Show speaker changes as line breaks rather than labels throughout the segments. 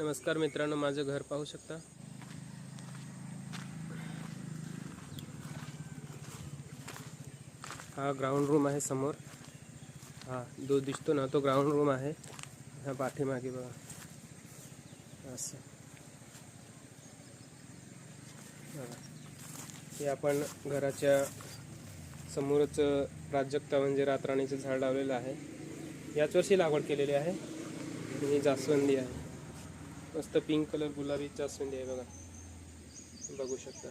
नमस्कार मित्रांनो माझं घर पाहू शकता? हा ग्राउंड रूम आहे समोर. हा जो दिसतो ना तो ग्राउंड रूम आहे. हा पाठीमागे बघा. असं. हे आपण घराच्या समोरच प्राजक्ता म्हणजे रातराणीचं झाड लावलेलं आहे. याच वर्षी लागवड केलेली आहे. आणि ही जास्वंदी आहे. मस्त पिंक कलर गुलाबी जास्वंदी आहे बघा. बघू शकता.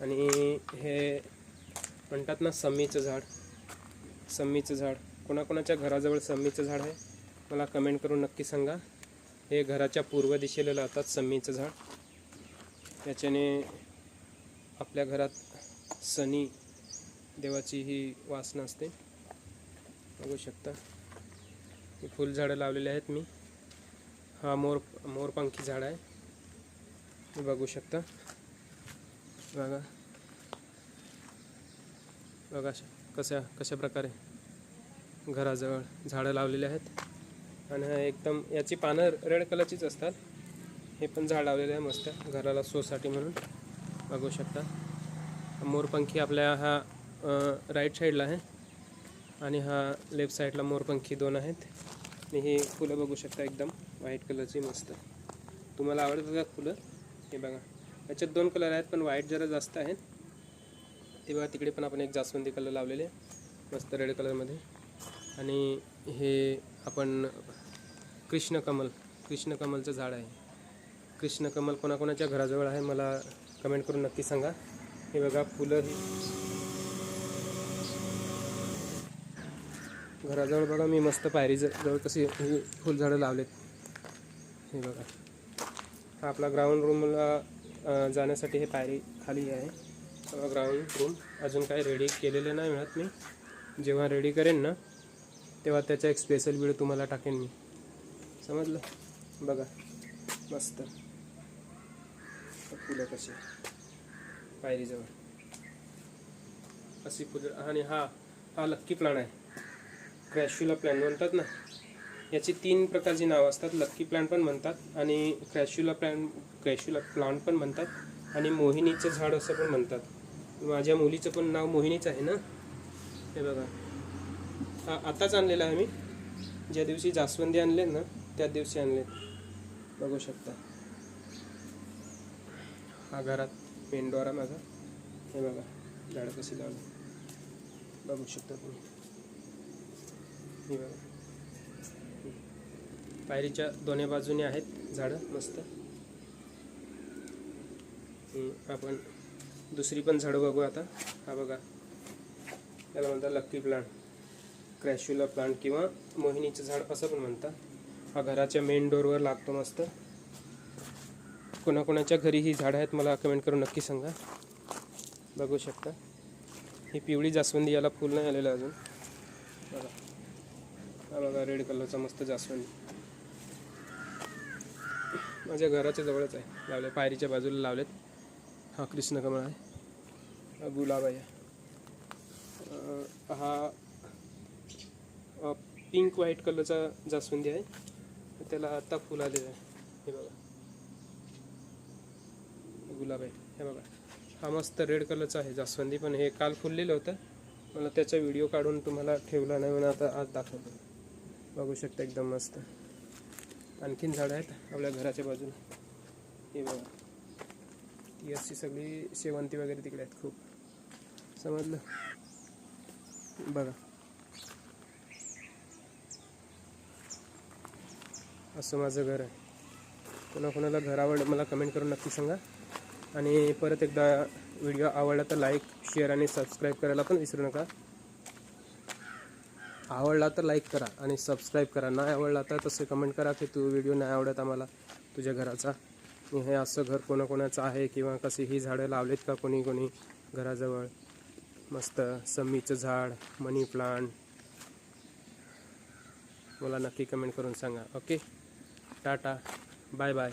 आणि हे म्हणतात ना सम्मीचं झाड. सम्मीचं झाड. कोणाकोणाच्या घराजवळ सम्मीचं झाड आहे मला कमेंट करून नक्की सांगा. हे घराच्या पूर्व दिशेला लावतात सम्मीचं झाड. याच्याने आपल्या घरात सनी देवाची ही वासना असते. बघू शकता. फुलझाडं लावलेली आहेत मी. हा मोर मोरपंखी झाड आहे. तुम्ही बघू शकता. बघा. बघा कशा कशा प्रकारे घराजवळ झाडं लावलेली आहेत. आणि हा एकदम याची पानं रेड कलरचीच असतात. हे पण झाड लावलेलं आहे मस्त घराला सोसाठी म्हणून. बघू शकता. मोरपंखी आपल्या हा राईट साईडला आहे. आणि हा लेफ्ट साईडला मोरपंखी दोन आहेत. आणि हे फुलं बघू शकता एकदम. व्हाईट कलरची मस्त. तुम्हाला आवडतात का फुलं? हे बघा. याच्यात दोन कलर आहेत पण व्हाईट जरा जास्त आहेत. ते बघा तिकडे पण आपण एक जास्वंदी कलर लावलेले मस्त रेड कलरमध्ये आणि हे आपण कृष्णकमल कृष्णकमलचं झाड आहे. कृष्णकमल कोणाकोणाच्या घराजवळ आहे मला कमेंट करून नक्की सांगा. हे बघा फुलं ही घराजवळ बघा मी मस्त पायरी जवळ कशी ही फुलझाडं लावलेत. हे बघा. हा आपला ग्राउंड रूमला जाण्यासाठी हे पायरी खाली आहे. ग्राउंड रूम अजून काही रेडी केलेलं नाही मिळत मी. जेव्हा रेडी करेन ना तेव्हा त्याचा एक स्पेशल व्हिडिओ तुम्हाला टाकेन मी. समजलं? बघा. मस्त. फुलं कशी. पायरीजवळ. अशी फुलं आणि हा हा लक्की प्लान आहे. क्रॅश्युला प्लॅन म्हणतात ना. याची तीन प्रकारची नावं असतात. लक्की प्लांट पण म्हणतात आणि क्रॅश्युला प्लॅन क्रॅश्युला प्लांट पण म्हणतात आणि मोहिनीचं झाड असं पण म्हणतात. माझ्या मुलीचं पण नाव मोहिनीच आहे ना? हे बघा. आताच आणलेलं आहे मी. ज्या दिवशी जास्वंदी आणले ना त्या दिवशी आणले बघू शकता. हा घरात मेंढवारा माझा. हे बघा. झाडं कशी लावली. बघू शकता तुम्ही. पायरीच्या दोन्ही बाजूने आहेत झाडं मस्त. आपण दुसरी पण झाडं बघू आता. हा बघा. त्याला म्हणतात लक्की प्लांट क्रॅश्युला प्लांट किंवा मोहिनीचं झाड असं पण म्हणतात. हा घराच्या मेन डोरवर लागतो मस्त. कोणाकोणाच्या घरी ही झाडं आहेत मला कमेंट करून नक्की सांगा. बघू शकता. ही पिवळी जास्वंदी याला फुल नाही आलेलं अजून. बघा. हा बघा रेड कलरचा मस्त जास्वंदी. माझ्या घराच्या जवळच आहे. लावले पायरीच्या बाजूला लावलेत. हा कृष्णकमळ आहे. हा गुलाब आहे. हा पिंक व्हाईट कलरचा जास्वंदी आहे. त्याला आत्ता फुल आलेलं आहे. हे बघा. गुलाब आहे हे बघा. हा मस्त रेड कलरचा आहे जास्वंदी पण हे काल फुललेलं होतं. मला त्याचा व्हिडिओ काढून तुम्हाला ठेवला नाही म्हणून आता आज दाखवतो. बघू शकता एकदम मस्त. आणखीन झाडं आहेत आपल्या घराच्या बाजूला. हे बघा. ती अशी सगळी शेवंती वगैरे तिकडे आहेत खूप. समजलं? बघा. असं माझं घर आहे. कोणाकोणाला घर आवडलं मला कमेंट करून नक्की सांगा. आणि परत एकदा व्हिडिओ आवडला तर लाईक शेअर आणि सबस्क्राईब करायला पण विसरू नका. आवडला तर लाईक करा आणि सबस्क्राईब करा. नाही आवडला तर तसे कमेंट करा की तू व्हिडिओ नाही आवडत आम्हाला तुझ्या घराचा. हे असं घर कोणाकोणाचं आहे किंवा कशी ही झाडं लावलेत का कोणी कोणी घराजवळ? मस्त सम्मीचं झाड मनी प्लांट. मला नक्की कमेंट करून सांगा. ओके टाटा. Bye bye